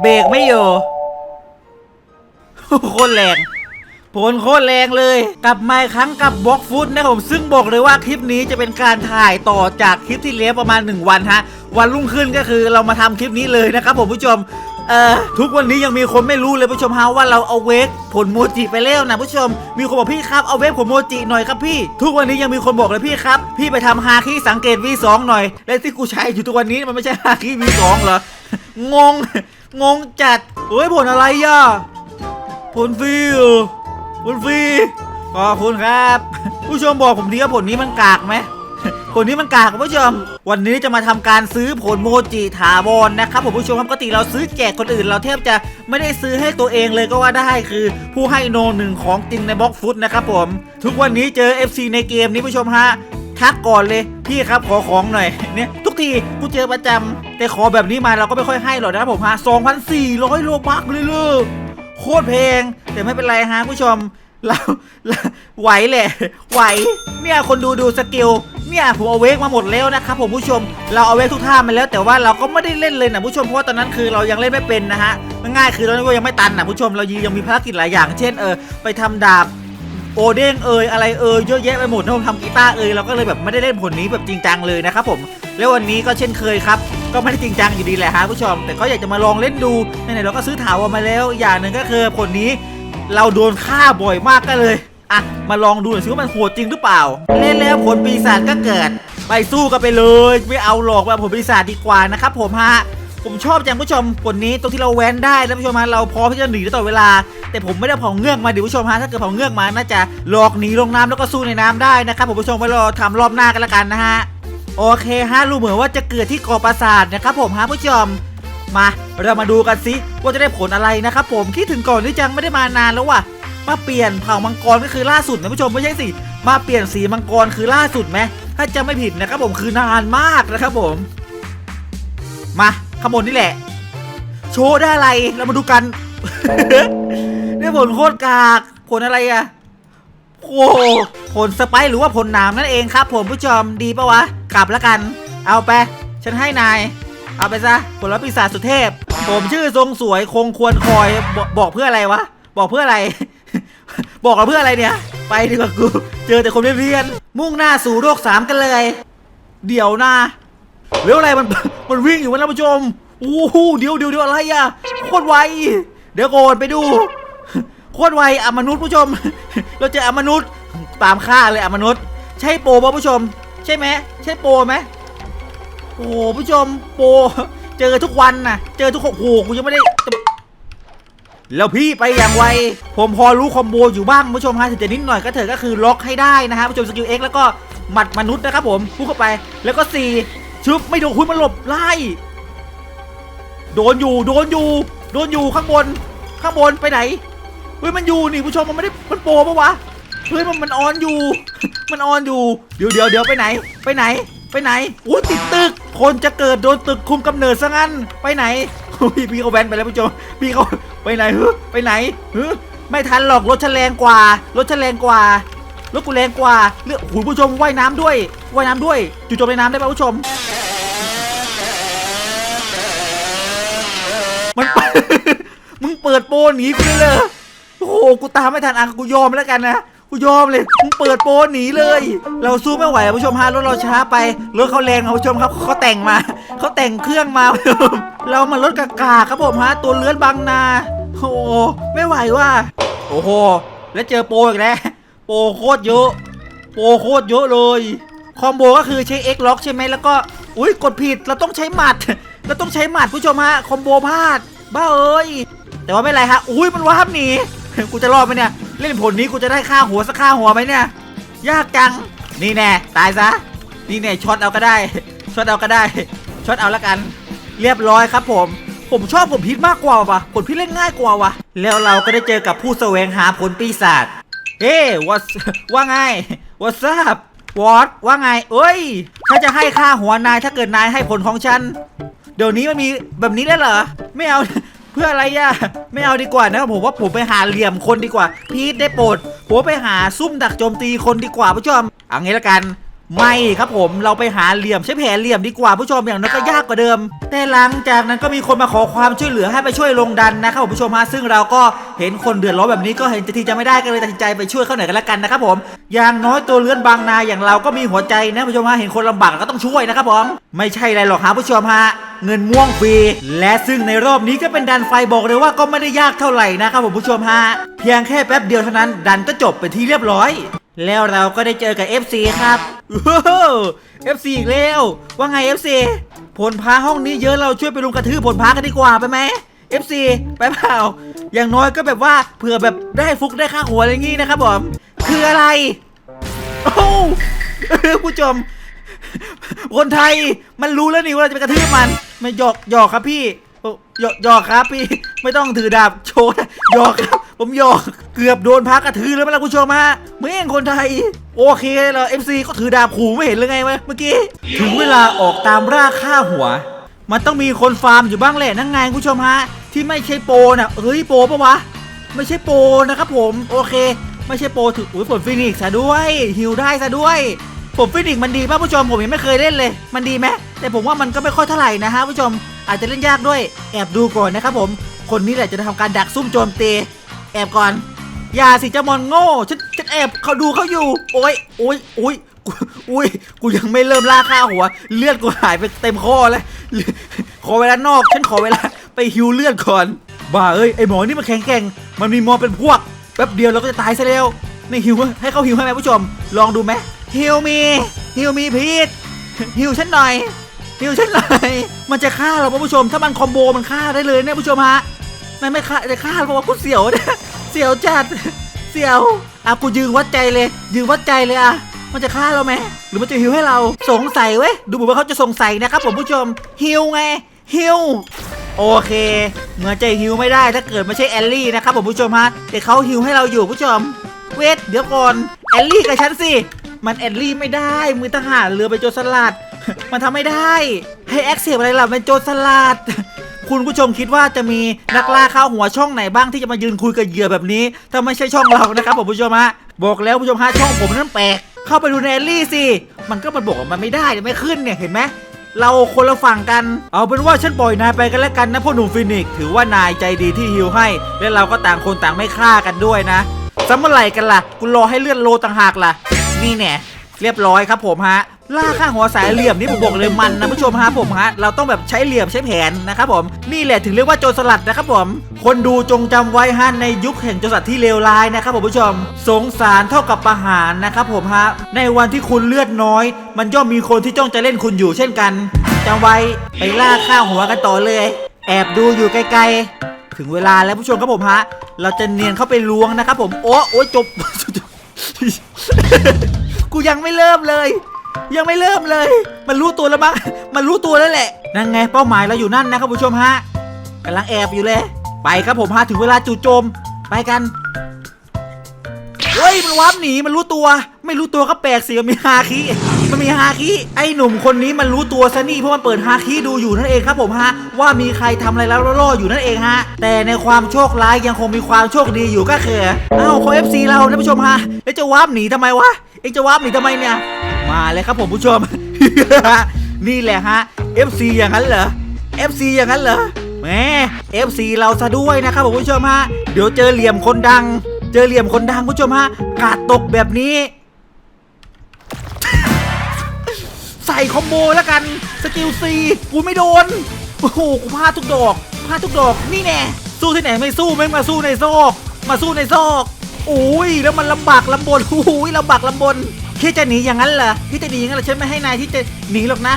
เบรกไม่อยู่โคตรแรงผลโคตรแรงเลยกลับมาครั้งกับบล็อกฟุตนะผมซึ่งบอกเลยว่าคลิปนี้จะเป็นการถ่ายต่อจากคลิปที่แล้วประมาณ 1 วันฮะ วันรุ่งขึ้นก็คือเรามาทำคลิปนี้เลยนะครับผมผู้ชมเอ่อทุกวันนี้ยังมีคนไม่รู้เลยผู้ชมฮะว่าเราเอาเวกผลโมจิไปแล้วนะผู้ชม มีคนบอกพี่ครับเอาเวกผลโมจิหน่อยครับพี่ ทุกวันนี้ยังมีคนบอกเลยพี่ครับ พี่ไปทำฮาคิสังเกต V2 หน่อยและที่กูใช้อยู่ทุกวันนี้มันไม่ใช่ฮาคิ V2 เหรองง งงจัดเฮ้ยผลอะไรอะผลฟรีผลฟรีขอบคุณครับ ผู้ชมบอกผมดีว่าผลนี้มันกากไหมผลนี้มันกากคุณผู้ชม วันนี้จะมาทำการซื้อผลโมจิถาวรนะครับผมผู้ชมครับปกติเราซื้อแจกคนอื่น เราแทบจะไม่ได้ซื้อให้ตัวเองเลยก็ว่าได้คือ ผู้ให้โนหนึ่งของจริงในบล็อกฟุตนะครับผม ทุกวันนี้เจอ FC ในเกมนี้ผู้ชมฮะทักก่อนเลยพี่ครับขอของหน่อยเนี่ย ที กูเจอประจำแต่ขอแบบนี้มาเราก็ไม่ค่อยให้หรอกนะครับผมฮะ2,400โลบักเลยเลยโคตรเพง แต่ไม่เป็นไรฮะผู้ชมเราไหวแหละ ไหว เนี่ยคนดูดูสกิล เนี่ยผมเอาเวกมาหมดแล้วนะครับผมผู้ชม เราเอาเวกทุกท่ามาแล้ว แต่ว่าเราก็ไม่ได้เล่นเลยนะผู้ชม เพราะว่าตอนนั้นคือเรายังเล่นไม่เป็นนะฮะ ง่ายคือตอนนั้นก็ยังไม่ตันนะผู้ชม เรายังมีภารกิจหลายอย่าง เช่นเออไปทำดาบ โอเด้งเอยอะไรเอยเยอะแยะไปหมดนะผมทำกีตาร์เอยเราก็เลยแบบไม่ได้เล่นผลนี้แบบจริงจังเลยนะครับผมแล้ววันนี้ก็เช่นเคยครับก็ไม่ได้จริงจังอยู่ดีแหละฮะผู้ชม แต่ก็อยากจะมาลองเล่นดูไหนๆเราก็ซื้อถาวรมาแล้วอย่างหนึ่งก็คือผลนี้เราโดนฆ่าบ่อยมากก็เลยอะมาลองดูหน่อยสิว่ามันโหดจริงหรือเปล่า เล่นแล้วผลปีศาจก็เกิด ไปสู้กันไปเลยไม่เอาหรอกว่าผลปีศาจดีกว่านะครับผมฮะผมชอบจังผู้ชมผลนี้ตรงที่เราแว้นได้แล้วผู้ชมฮะเราพร้อมที่จะหนีได้ตลอดเวลา แต่ผมไม่ได้เผาเงือกมาดิผู้ชมฮะถ้าเกิดเผาเงือกมาน่าจะหลอกหนีลงน้ำแล้วก็สู้ในน้ำได้นะครับผมผู้ชมไว้รอทำรอบหน้ากันละกันนะฮะโอเคฮะรู้เหมือนว่าจะเกิดที่เกาะปราสาทนะครับผมฮะผู้ชมมาเรามาดูกันสิว่าจะได้ผลอะไรนะครับผมคิดถึงก่อนที่จังไม่ได้มานานแล้วว่ะมาเปลี่ยนเผ่ามังกรก็คือล่าสุดนะผู้ชมไม่ใช่สิมาเปลี่ยนสีมังกรคือล่าสุดไหมถ้าจะไม่ผิดนะครับผมคือนานมากนะครับผม มาขบวนนี่แหละ โชว์ได้อะไรเรามาดูกัน ได้ผลโคตรกาก ผลอะไรอะโอ้โหผลสไปร์หรือว่าผลนามนั่นเองครับ ผมผู้ชมดีปะวะ กลับแล้วกัน เอาไป ฉันให้นาย เอาไปซะผลลัพธ์ปีศาจสุเทพ ผมชื่อทรงสวยคงควรคอยบบอกเพื่ออะไรวะ บอกเพื่ออะไร บอกเราเพื่ออะไรเนี่ย ไปดีกว่ากู เจอแต่คนเรียน มุ่งหน้าสู่โลกสามกันเลย เดี๋ยวนะเร็วอะไรมันมันวิ่งอยู่วะท่านผู้ชมโอ้โหเดี๋ยวเดี๋ยวเดี๋ยวอะไรอะโคตรไวเดี๋ยวก่อนไปดู โคตรไวอะมนุษย์ผู้ชม เราเจออมนุษย์ตามฆ่าเลยอมนุษย์ ใช่โปรป่ะผู้ชม ใช่ไหมใช่โปรไหมโอ้โหผู้ชมโปรเจอทุกวันนะเจอทุกโอ้โหกูยังไม่ได้ แล้วพี่ไปอย่างไว ผมพอรู้คอมโบอยู่บ้างผู้ชมฮะถึงจะนิดหน่อยก็เถอะก็คือล็อกให้ได้นะฮะผู้ชมสกิลเอ็กแล้วก็หมัดมนุษย์นะครับผมพุ่งเข้าไป แล้วก็สี่ชึบไม่โดนคุยมันหลบไล่โดนอยู่โดนอยู่ โดนอยู่ข้างบน ข้างบนไปไหน เฮ้ยมันอยู่นี่ผู้ชมมันไม่ได้มันโปรปะวะเฮ้ยมันมันออนอยู่ มันออนอยู่ เดี๋ยวเดี๋ยวเดี๋ยวไปไหน ไปไหน ไปไหนอู้ติดตึก คนจะเกิดโดนตึกคุมกำเนิดซะงั้น ไปไหนโอ้ยพี่เขาแวนไปแล้วผู้ชมพี่เขาไปไหนเฮึไปไหนเฮึไม่ทันหรอกรถฉันแรงกว่า รถฉันแรงกว่ารถกูแรงกว่าเลือกหูผู้ชมว่ายน้ำด้วยว่ายน้ำด้วยจู่จมในน้ำได้ปะผู้ชม มันมึงเปิดโปรหนีกูเลย โอ้โหกูตามไม่ทันอะกูยอมแล้วกันนะกูยอมเลยมึงเปิดโปรหนีเลย เราสู้ไม่ไหวผู้ชมฮะรถเราช้าไปรถเขาแรงอะผู้ชมครับเขาแต่งมาเขาแต่งเครื่องมาผู้ชมเรามันรถกากาครับผมฮะตัวเลื้อนบางนาโอ้ไม่ไหวว่ะโอ้โหแล้วเจอโปอีกแล้วโปโคตรเยอะ โปโคตรเยอะเลยคอมโบก็คือใช้ X ล็อกใช่ไหมแล้วก็อุ้ยกดผิดเราต้องใช้หมัดเราต้องใช้หมัดผู้ชมฮะคอมโบพลาดบ้าเอ้ยแต่ว่าไม่ไรฮะอุ้ยมันว้าบหนี กูจะรอดไหมเนี่ย เล่นผลนี้กูจะได้ค่าหัวสักค่าหัวไหมเนี่ย ยากจัง นี่แน่ตายซะ นี่แน่ช็อตเอาก็ได้ ช็อตเอาก็ได้ ช็อตเอาละกัน เรียบร้อยครับผม ผมชอบผมพิษมากกว่าวะผลพิษเล่นง่ายกว่าว่ะแล้วเราก็ได้เจอกับผู้แสวงหาผลปีศาจ เฮ้ว s ว่าไง what's up what ว่าไง เอ้ย ถ้าจะให้ค่าหัวนายถ้าเกิดนายให้ผลของฉัน เดี๋ยวนี้มันมีแบบนี้ได้เหรอ ไม่เอา พื่ออะไรอะไม่เอาดีกว่านะครับผมว่าผมไปหาเหลี่ยมคนดีกว่า พีทได้โปรดผมไปหาซุ่มดักโจมตีคนดีกว่าผู้ชมเอางี้ละกัน ไม่ครับผมเราไปหาเหลี่ยมใช้แผนเหลี่ยมดีกว่าผู้ชมอย่างนั้นก็ยากกว่าเดิม แต่หลังจากนั้นก็มีคนมาขอความช่วยเหลือให้ไปช่วยลงดันนะครับผมผู้ชมฮะซึ่งเราก็เห็นคนเดือดร้อนแบบนี้ก็เห็นจะทีจะไม่ได้ก็เลยตัดสินใจไปช่วยเขาหน่อยกันละกันนะครับผมอย่างน้อยตัวเลื้อนบางนาอย่างเราก็มีหัวใจนะผู้ชมฮะเห็นคนลำบากก็ต้องช่วยนะครับผมไม่ใช่อะไรหรอกครับผู้ชมฮะเงินม่วงฟรี และซึ่งในรอบนี้ก็เป็นดันไฟบอกเลยว่าก็ไม่ได้ยากเท่าไหร่นะครับผมผู้ชมฮะเพียงแค่แป๊บเดียวเท่านั้นดันก็จบเป็นที่เรียบร้อย แล้วเราก็ได้เจอกับ FC ครับว้าว FC อีกแล้ว ว่าไง FC ผลพาห้องนี้เยอะเราช่วยไปลุมกระทืบผลพากันดีกว่าไปไหม FC ไปเปล่า อย่างน้อยก็แบบว่าเผื่อแบบได้ฟุกได้ค่าหัวอะไรงี้นะครับผมคืออะไร โอ้ผู้ชม คนไทยมันรู้แล้วนี่ว่าเราจะไปกระทืบมันไม่หยอกหยอกครับพี่หยอกหยอกครับพี่ ไม่ต้องถือดาบโชว์หยอกครับ ผมหยอก เกือบโดนพักกระทืบแล้วไหมล่ะคุณผู้ชมฮะเมื่องคนไทย โอเคเหรอ MC ก็ถือดาบขู่ไม่เห็นเลยไงวะเมื่อกี้ ถึงเวลาออกตามล่าฆ่าหัว มันต้องมีคนฟาร์มอยู่บ้างแหละนั่งไงคุณผู้ชมฮะที่ไม่ใช่โปรน่ะเฮ้ยโปปะวะ ไม่ใช่โปนะครับผมโอเค ไม่ใช่โปถืออุ้ยฝนฟินิกซ์ซะด้วยฮิวได้ซะด้วยผมฟินิกมันดีป่ะผู้ชมผมยังไม่เคยเล่นเลย มันดีไหมแต่ผมว่ามันก็ไม่ค่อยเท่าไหร่นะฮะผู้ชมอาจจะเล่นยากด้วย แอบดูก่อนนะครับผม คนนี้แหละจะทำการดักซุ่มโจมตีแอบก่อน อย่าสิจามอนโง่ฉันฉันแอบเขาดูเขาอยู่ โอ้ยโอ้ยโอ้ยอุ้ยกูยังไม่เริ่มล่าค่าหัว เลือดกูหายไปเต็มคอเลยขอเวลานอก ฉันขอเวลาไปฮิวเลือดก่อน บ้าเอ้ยไอหมอนี่มันแข็งแกร่งมันมีมอเป็นพวกแป๊บเดียวเราก็จะตายซะแล้วนี่ฮิวให้เขาฮิวให้ไหมผู้ชม ลองดูไหมฮิวมีฮิวมีพีทฮิวฉันหน่อยฮิวฉันหน่อยมันจะฆ่าเราผู้ชม ถ้ามันคอมโบมันฆ่าได้เลยเนี่ยผู้ชมฮะมันไม่ฆ่าจะฆ่าเพราะว่ากูเสียวเนี่ย สียวจัด เสียว อะกูยืนวัดใจเลย ยืนวัดใจเลยอะ มันจะฆ่าเราไหม หรือมันจะฮิวให้เรา สงสัยเว้ย ดูเหมือนว่าเขาจะสงสัยนะครับผมผู้ชม ฮิวไง ฮิว โอเค เหมือนจฮิวไม่ได้ถ้าเกิดไม่ใช่แอลลี่นะครับผมผู้ชมฮะ แต่เขาฮิวให้เราอยู่ผู้ชม เวท เดี๋ยวก่อน แอลลี่กับฉันสิ มันแอลลี่ไม่ได้ มือทหารเรือไปโจรสลัด มันทำไม่ได้ ให้แอคเซปอะไรล่ะเป็นโจรสลัด คุณผู้ชมคิดว่าจะมีนักล่าข้าวหัวช่องไหนบ้างที่จะมายืนคุยกับเหยื่อแบบนี้ ถ้าไม่ใช่ช่องเรานะครับผมผู้ชมฮะบอกแล้วผู้ชมฮะช่องผมนั้นแปลกเข้าไปดูในแอลลี่สิมันก็มันบอกว่ามันไม่ได้ไม่ขึ้นเนี่ยเห็นไหมเราคนละฝั่งกัน เอาเป็นว่าฉันปล่อยนายไปกันแล้วกันนะพ่อหนุ่มฟินิกถือว่านายใจดีที่ฮิวให้ และเราก็ต่างคนต่างไม่ฆ่ากันด้วยนะสำเมื่อไหร่กันล่ะกูรอให้เลื่อนโลต่างหากล่ะ นี่แน่เรียบร้อยครับผมฮะ ล่าข้างหัวสายเหลี่ยมนี่ผมบอกเลยมันนะผู้ชมฮะผมฮะเราต้องแบบใช้เหลี่ยมใช้แผนนะครับผมนี่แหละถึงเรียกว่าโจรสลัดนะครับผม คนดูจงจำไว้ฮะในยุคแห่งโจรสลัดที่เลวร้ายนะครับผมผู้ชม สงสารเท่ากับประหารนะครับผมฮะในวันที่คุณเลือดน้อย มันย่อมมีคนที่จ้องจะเล่นคุณอยู่เช่นกันจำไว้ไปล่าข้างหัวกันต่อเลย แอบดูอยู่ไกลๆ ถึงเวลาแล้วผู้ชมครับผมฮะเราจะเนียนเข้าไปล้วงนะครับผมโอ้โอ้จบกูยังไม่เริ่มเลย ยังไม่เริ่มเลย มันรู้ตัวแล้วมั้ง มันรู้ตัวแล้วแหละ นั่นไงเป้าหมายเราอยู่นั่นนะครับผู้ชมฮะกำลังแอบอยู่เลย ไปครับผมฮะถึงเวลาจู่โจม ไปกันเฮ้ยมันวับหนีมันรู้ตัว ไม่รู้ตัวก็แปลกสิมันมีฮาคิมันมีฮาคิไอ้หนุ่มคนนี้มันรู้ตัวซะนี่เพราะมันเปิดฮาคิดูอยู่นั่นเองครับผมฮะว่ามีใครทำอะไรแล้วล่ออยู่นั่นเองฮะแต่ในความโชคร้ายยังคงมีความโชคดีอยู่ก็คือเอ้าเขาเอฟซีเราท่านผู้ชมฮะแล้วจะวับหนีทำไมวะเอ็งจะวับหนีทำไมเนี่ย มาเลยครับผมผู้ชม นี่แหละฮะ FC อย่างนั้นเหรอ FC อย่างนั้นเหรอแหม FC เราซะด้วยนะครับผมผู้ชมฮะเดี๋ยวเจอเหลี่ยมคนดัง เจอเหลี่ยมคนดังผู้ชมฮะกาดตกแบบนี้ ใส่คอมโบแล้วกันสกิลซีกูไม่โดนโอ้โหกูพลาดทุกดอกพลาดทุกดอกนี่แน่สู้ที่ไหนไม่สู้แม่งมาสู้ในซอกมาสู้ในซอกโอ้ยแล้วมันลำบากลำบนโอ้ยลำบากลำบน คิดจะหนีอย่างนั้นเหรอคิดจะหนีอย่างนั้นเหรอฉันไม่ให้นายที่จะหนีหรอกนะ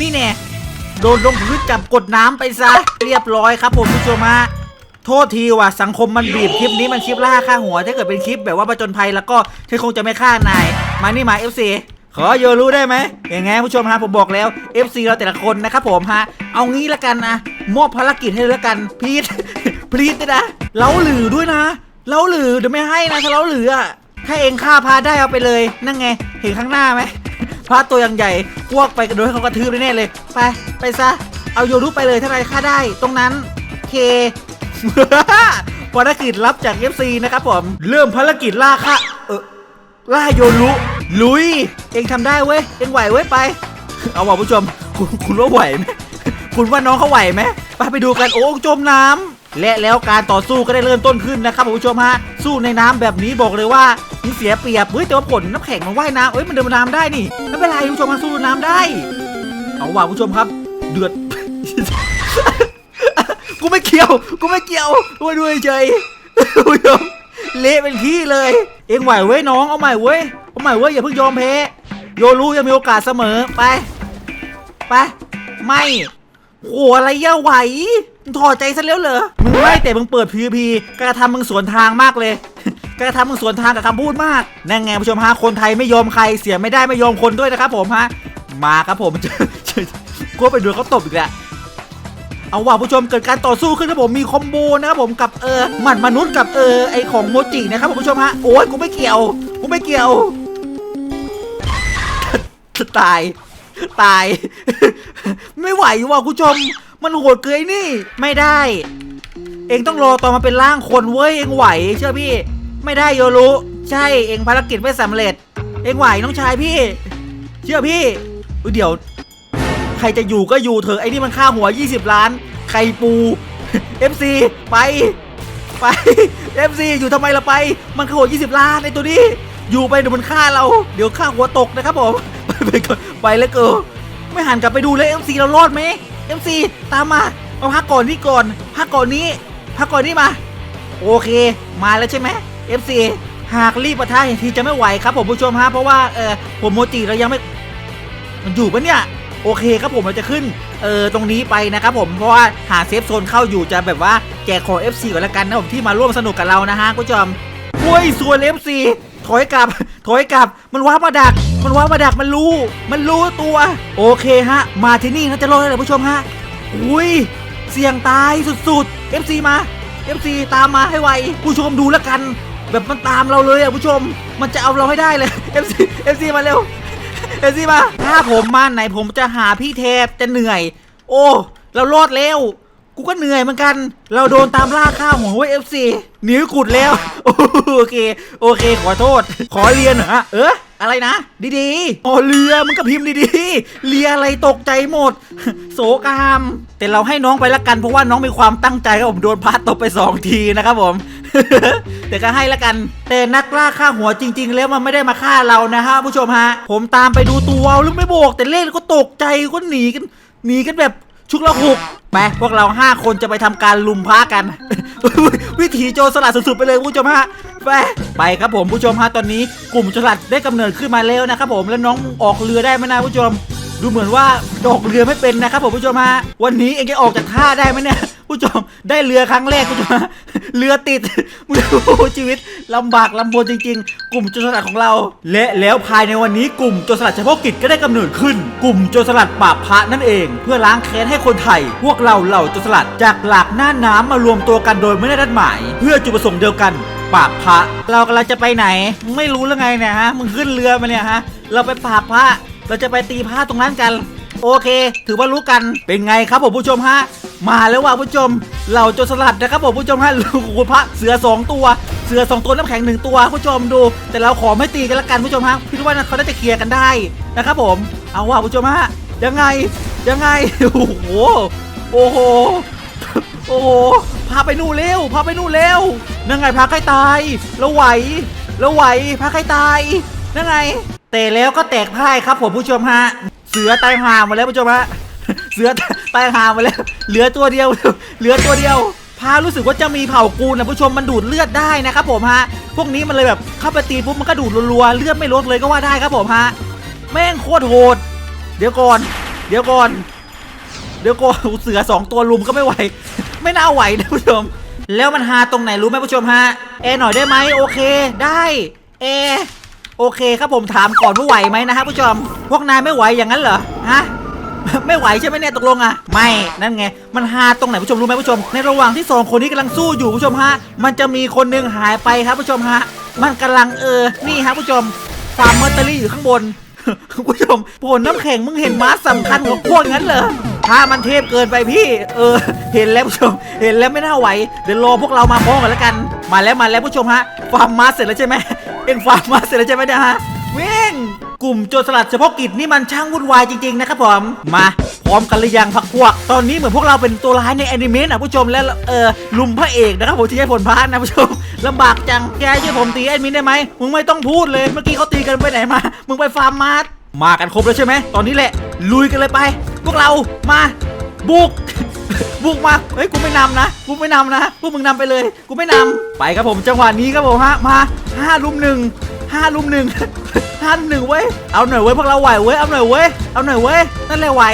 นี่แน่โดนลงพื้นจับกดน้ำไปซะเรียบร้อยครับผมผู้ชมฮะโทษทีว่ะสังคมมันบีบคลิปนี้มันคลิปล่าฆ่าหัวถ้าเกิดเป็นคลิปแบบว่าประจนภัยแล้วก็ฉันคงจะไม่ฆ่านายมานี่มา FC ขอโยรู้ได้ไหมอยังไงผู้ชมฮะผมบอกแล้ว FC เราแต่ละคนนะครับผมฮะเอางี้ละกันนะมอบภารกิจให้ละกันพีทพีทนะเล้าหลือด้วยนะเล้าหลือเดี๋ยวไม่ให้นะถ้าเล้าหลืออะ ถ้าเองฆ่าพาได้เอาไปเลย นั่นไง เห็นข้างหน้าไหมพระตัวอย่างใหญ่พวกไปกระโดดให้เขากระทืบแน่เลย ไป ไปซะ เอาโยรุไปเลยถ้าใครฆ่าได้ ตรงนั้นเคภารกิจลับจาก FC นะครับผม เริ่มภารกิจล่าฆ่าเออล่าโยรุลุย เองทำได้เว้ย เองไหวเว้ยไป เอาว่ะผู้ชม คุณคุณว่าไหวไหมคุณว่าน้องเขาไหวไหมไปไปดูกันโอ้จมน้ำ และแล้วการต่อสู้ก็ได้เริ่มต้นขึ้นนะครับผู้ชมฮะสู้ในน้ำแบบนี้บอกเลยว่ามันเสียเปรียบเฮ้ยแต่ว่าผลน้ำแข็งมันว่ายน้ำเอ้ยมันเดินน้ำได้นี่ไม่เป็นไรผู้ชมมาสู้น้ำได้ เอาว่ะผู้ชมครับ เดือด กูไม่เกี่ยว กูไม่เกี่ยวกูไม่ดูเฉยผู้ชมเละเป็นที่เลย เอ็งไหวเว้ยน้องเอาใหม่เว้ยเอาใหม่เว้ยอย่าเพิ่งยอมแพ้โยรู้ยังมีโอกาสเสมอไป ไป ไม่ โหอะไรเย่าไหวมึงถอดใจซะแล้วเหรอมึงไม่แต่มึงเปิด PVP การกระทำมึงสวนทางมากเลยการกระทำมึงสวนทางกับคำพูดมากนั่นไงผู้ชมฮะคนไทยไม่ยอมใครเสียไม่ได้ไม่ยอมคนด้วยนะครับผมฮะมาครับผมกูไปดูเขาตบอีกแล้วเอาว่ะผู้ชมเกิดการต่อสู้ขึ้นครับผมมีคอมโบนะครับผมกับเออหมัดมนุษย์กับเออไอของโมจินะครับผมผู้ชมฮะโอ้ยกูไม่เกี่ยวกูไม่เกี่ยว ตาย ตาย ไม่ไหวว่ะคุณผู้ชม มันโหดเกินนี่ ไม่ได้ เองต้องรอตอนมาเป็นร่างคนเว้ย เองไหว เชื่อพี่ ไม่ได้โยรู้ใช่ เองภารกิจไม่สำเร็จ เองไหวน้องชายพี่ เชื่อพี่เดี๋ยว ใครจะอยู่ก็อยู่เถอะ ไอ้นี่มันค่าหัว 20 ล้านไข่ปู FC ไป ไป FC อยู่ทำไมละไป มันค่าหัว 20 ล้านไอ้ตัวนี้ อยู่ไปเดี๋ยวมันฆ่าเรา เดี๋ยวค่าหัวตกนะครับผม ไปไปก่อนไปแล้วเกิน ไม่หันกลับไปดูเลย MC เรารอดไหม MC ตามมามาพักก่อนนี่ก่อนพักก่อนนี้พักก่อนนี่มา โอเค มาแล้วใช่ไหม FC หากรีบประทะเห็นทีจะไม่ไหวครับผมผู้ชมฮะเพราะว่าเออผมโมจิเรายังไม่มันอยู่ปะเนี่ยโอเคครับผมเราจะขึ้นเออตรงนี้ไปนะครับผมเพราะว่าหาเซฟโซนเข้าอยู่จะแบบว่าแจกของ FC ก่อนละกันนะผมที่มาร่วมสนุกกับเรานะฮะผู้ชมโอ้ยส่วน FC ถอยกลับ ถอยกลับ มันว้ามาดัก มันว้ามาดัก มันรู้ มันรู้ตัว โอเคฮะ มาที่นี่นะจะรอดเลยผู้ชมฮะ อุ้ย เสี่ยงตายสุดๆ FC มา FC ตามมาให้ไว ผู้ชมดูแล้วกัน แบบมันตามเราเลยอะผู้ชม มันจะเอาเราให้ได้เลย FC FC มาเร็วเอซี่มา ถ้าผมมาไหนผมจะหาพี่เทพจะเหนื่อย โอ้ เรารอดแล้ว กูก็เหนื่อยเหมือนกัน เราโดนตามล่าข้าวหัวเว้ยเอฟซีนิ้วกุดแล้ว โอเค โอเค ขอโทษ ขอเรียนเหรอ เอออะไรนะ ดีๆอ๋อเรือมึงก็พิมพ์ดีๆเรียอะไรตกใจหมดโสกาม แต่เราให้น้องไปละกันเพราะว่าน้องมีความตั้งใจครับผมโดนพัดตกไปสองทีนะครับผม แต่ก็ให้ละกัน แต่นักล่าฆ่าหัวจริง ๆ แล้วมันไม่ได้มาฆ่าเรานะฮะผู้ชมฮะ ผมตามไปดูตัวหรือไม่บอกแต่เล่นก็ตกใจก็หนีกันหนีกันแบบ ชุกละหกไปพวกเราห้าคนจะไปทำการลุมพระกัน วิถีโจรสลัดสุดๆไปเลยผู้ชมฮะไปไปครับผมผู้ชมฮะตอนนี้กลุ่มโจรสลัดได้กำเนิดขึ้นมาแล้วนะครับผมแล้วน้องออกเรือได้ไหมนะผู้ชม ดูเหมือนว่าดอกเรือไม่เป็นนะครับผมผู้ชมฮะวันนี้เองจะออกจากท่าได้ไหมเนี่ยผู้ชมได้เรือครั้งแรกผู้ชมฮะเรือติดชีวิตลำบากลำบนจริง ๆ กลุ่มโจรสลัดของเรา และแล้วภายในวันนี้กลุ่มโจรสลัดเฉพาะกิจก็ได้กำเนิดขึ้น กลุ่มโจรสลัดปราบพระนั่นเอง เพื่อล้างแค้นให้คนไทย พวกเราเหล่าโจรสลัดจากหลากหน้าน้ำมารวมตัวกันโดยไม่ได้นัดหมาย เพื่อจุดประสงค์เดียวกันปราบพระเรากำลังจะไปไหน ไม่รู้แล้วไงเนี่ยฮะมึงขึ้นเรือมาเนี่ยฮะเราไปปราบพระ เราจะไปตีผ้าตรงนั้นกัน โอเค ถือว่ารู้กันเป็นไงครับผมผู้ชมฮะ มาแล้วว่ะผู้ชม เราโจรสลัดนะครับผมผู้ชมฮะลูกพระเสือสองตัว เสือสองตัวน้ำแข็งหนึ่งตัวผู้ชมดู แต่เราขอไม่ตีกันละกันผู้ชมฮะพี่ว่าเขาน่าจะเคลียร์กันได้นะครับผมเอาว่ะผู้ชมฮะยังไงยังไงโอ้โหโอ้โหโอ้โหพาไปนู่นเร็วพาไปนู่นเร็วนั่นไงพาใกล้ตายแล้วไหวแล้วไหวพาใกล้ตายนั่นไง แต่แล้วก็แตกพ่ายครับผมผู้ชมฮะ เสือตายห่ามาแล้วผู้ชมฮะ เสือตายห่ามาแล้ว เหลือตัวเดียว เหลือตัวเดียว พารู้สึกว่าจะมีเผ่ากูนะผู้ชมมันดูดเลือดได้นะครับผมฮะ พวกนี้มันเลยแบบเข้าไปตีปุ๊บมันก็ดูดรัวๆเลือดไม่ลดเลยก็ว่าได้ครับผมฮะ แม่งโคตรโหด เดี๋ยวก่อน เดี๋ยวก่อน เดี๋ยวก่อนเสือสองตัวลุมก็ไม่ไหว ไม่น่าไหวนะผู้ชม แล้วมันหาตรงไหนรู้ไหมผู้ชมฮะ แอร์หน่อยได้ไหมโอเค ได้ แอร์ โอเคครับผมถามก่อนว่าไหวไหมนะฮะผู้ชม พวกนายไม่ไหวอย่างนั้นเหรอฮะไม่ไหวใช่ไหมเนี่ยตกลงอะไม่นั่นไง มันหาตรงไหนผู้ชมรู้ไหมผู้ชม ในระหว่างที่สองคนนี้กำลังสู้อยู่ผู้ชมฮะ มันจะมีคนหนึงหายไปครับผู้ชมฮะ มันกำลังเออนี่ฮะผู้ชมฟาร์มเมอร์เตอรี่อยู่ข้างบนผู้ชมผลน้ำแข็งมึงเห็นม้าสำคัญของพวกนั้นเหรอ ถ้ามันเทพเกินไปพี่ เออ เห็นแล้วผู้ชม เห็นแล้วไม่น่าไหว เดี๋ยวรอพวกเรามาพร้อมกันแล้วกัน มาแล้วมาแล้วผู้ชมฮะ ฟาร์มมาเสร็จแล้วใช่ไหมเอ็งฟาร์มมาเสร็จแล้วใช่ไหมเนี่ยฮะวิ่งกลุ่มโจรสลัดเฉพาะกิจนี่มันช่างวุ่นวายจริง ๆ นะครับผม มาพร้อมกันหรือยังพักพวก ตอนนี้เหมือนพวกเราเป็นตัวร้ายในแอนิเมะนะผู้ชมและเออลุมพระเอกนะครับผมที่ให้ผลพานนะผู้ชมลำบากจังแกช่วยผมตีแอดมินได้ไหมมึงไม่ต้องพูดเลยเมื่อกี้เขาตีกันไปไหนมา มึงไปฟาร์มมาร์มากันครบแล้วใช่ไหมตอนนี้แหละลุยกันเลยไป พวกเรามาบุก บุกมาเฮ้ยกูไม่นำนะกูไม่นำนะพวกมึงนำไปเลย กูไม่นำไปครับผมจังหวะนี้ครับผมฮะมาห้าลุมหนึ่งห้าลุมหนึ่งห้าลุมหนึ่งเว้ยเอาหน่อยเว้ยพวกเราไหวเว้ยเอาหน่อยเว้ยเอาหน่อยเว้ยนั่นแหละไหว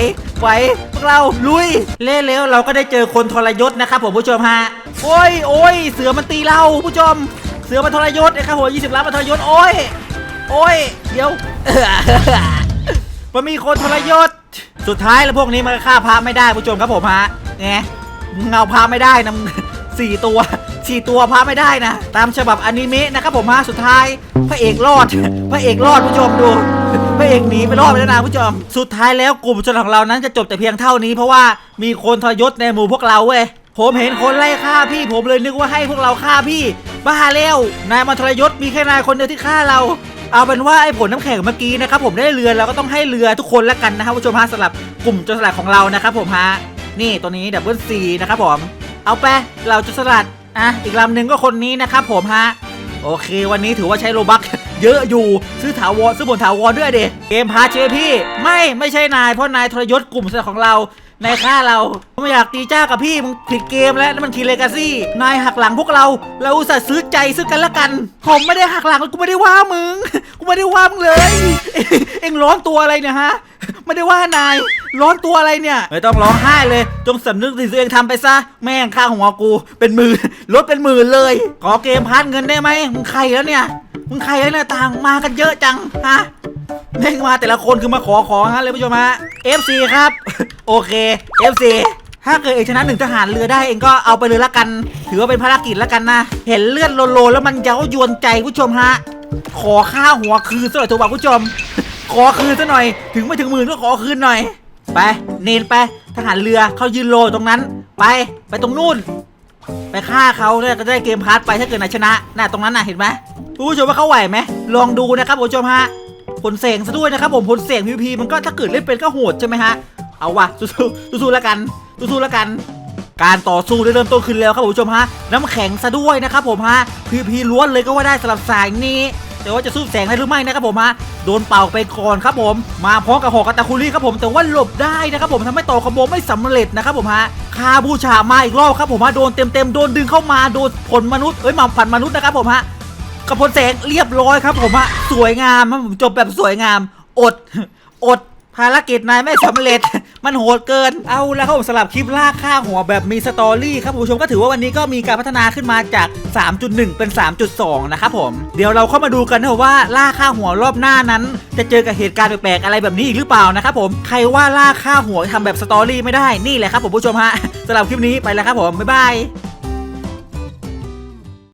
ไหวพวกเราลุยเล่แล้วเราก็ได้เจอคนทรยศนะครับผมผู้ชมฮะโอ้ยโอ้ยเสือมันตีเราผู้ชม เสือมันทรยศนะครับผมยี่สิบล้านมันทรยศโอ้ยโอ้ยเดี๋ยวมันมีคนทรยศ สุดท้ายแล้วพวกนี้มันฆ่าพระไม่ได้ผู้ชมครับผมฮะไงเงเอาพระไม่ได้นะสี่ตัวสี่ตัวพระไม่ได้นะ ตามฉบับอนิเมะนะครับผมฮะสุดท้ายพระเอกรอด พระเอกรอดผู้ชมดูพระเอกหนีไปรอดไปแล้วนะผู้ชมสุดท้ายแล้วกลุ่มชนของเรานั้นจะจบแต่เพียงเท่านี้เพราะว่ามีคนทรยศในหมู่พวกเราเว้ยผมเห็นคนไล่ฆ่าพี่ ผมเลยนึกว่าให้พวกเราฆ่าพี่บ้าแล้วนายมาทรยศมีแค่นายคนเดียวที่ฆ่าเรา เอาเป็นว่าไอ้ผลน้ำแข็งเมื่อกี้นะครับผมได้เรือเราก็ต้องให้เรือทุกคนแล้วกันนะครับผู้ชมฮะสำหรับกลุ่มโจรสลัดของเรานะครับผมฮะนี่ตัวนี้ดับเบิลซีนะครับผมเอาไปเราโจรสลัดอะอีกลำหนึ่งก็คนนี้นะครับผมฮะโอเค วันนี้ถือว่าใช้โลบักเยอะอยู่ซื้อถาวรซื้อบนถาวรด้วยเด็เกมพาร์ทเชฟพี่ ไม่ไม่ใช่นายเพราะนายทรยศกลุ่มสลัดของเรา นายฆ่าเราไม่อยากตีจ้ากับพี่มึงผิดเกมแล้วนั่นมันทีเลกาซี่ นายหักหลังพวกเรา เราอุตส่าห์ซื้อใจซื้อกันและกัน ผมไม่ได้หักหลังกูไม่ได้ว่ามึง กูไม่ได้ว่ามึงเลย เอ็งร้อนตัวอะไรเนี่ยฮะ ไม่ได้ว่านาย ร้อนตัวอะไรเนี่ย ไม่ต้องร้องไห้เลย จงสำนึกสิ่งที่ตัวเองทำไปซะ แม่งค่าหัวกู เป็นหมื่นลดเป็นหมื่นเลย ขอเกมพันเงินได้ไหมมึงใครแล้วเนี่ย มึงใครแล้วเนี่ยต่างมากันเยอะจังฮะแม่งมาแต่ละคนคือมาขอของฮะเลยผู้ชมฮะ FC ครับ โอเค FC ถ้าเกิดเอกชนะหนึ่งทหารเรือได้เองก็เอาไปเลยละกัน ถือว่าเป็นภารกิจละกันนะ เห็นเลือดโลๆแล้วมันเย้ายวนใจผู้ชมฮะ ขอค่าหัวคืนซะหน่อยถูกป่ะผู้ชม ขอคืนซะหน่อย ถึงไม่ถึงหมื่นก็ขอคืนหน่อย ไปเนนไปทหารเรือเขายืนโลตรงนั้น ไปไปตรงนู่น ไปฆ่าเขาแล้วก็ได้เกมพาร์ทไปถ้าเกิดนายชนะน่ะตรงนั้นน่ะเห็นไหม ผู้ชมว่าเขาไหวไหมลองดูนะครับผู้ชมฮะผลเสียงซะด้วยนะครับผมผลเสียงพีพีมันก็ถ้าเกิดเล่นเป็นก็โหดใช่ไหมฮะเอาว่ะสู้ๆสู้ๆแล้วกันสู้ๆแล้วกัน การต่อสู้ได้เริ่มต้นขึ้นแล้วครับผู้ชมฮะน้ำแข็งซะด้วยนะครับผมฮะพีพีล้วนเลยก็ว่าได้สำหรับสายนี้แต่ว่าจะสู้แสงได้หรือไม่นะครับผมฮะโดนเป่าไปก่อนครับผม มาพร้อมกับหอกกาตาคุรีครับผมแต่ว่าหลบได้นะครับผมทำให้ต่อคอมโบไม่สำเร็จนะครับผมฮะคาบูชามาอีกรอบครับผมฮะโดนเต็มๆโดนดึงเข้ามาโดนผลมนุษย์เอ้ยมาผันมนุษย์นะครับผมฮะ กับผลแสงเรียบร้อยครับผมฮะสวยงามครับผมจบแบบสวยงาม อด อดภารกิจนายไม่สำเร็จ มันโหดเกิน เอาแล้วครับผมสำหรับคลิปล่าค่าหัวแบบมีสตอรี่ครับผู้ชมก็ถือว่าวันนี้ก็มีการพัฒนาขึ้นมาจาก 3.1 เป็น 3.2 นะครับผม เดี๋ยวเราเข้ามาดูกันนะว่าล่าค่าหัวรอบหน้านั้น จะเจอกับเหตุการณ์แปลกๆอะไรแบบนี้อีกหรือเปล่านะครับผม ใครว่าล่าค่าหัวทำแบบสตอรี่ไม่ได้ นี่แหละครับผมผู้ชมฮะสำหรับคลิปนี้ไปแล้วครับผม บ๊ายบาย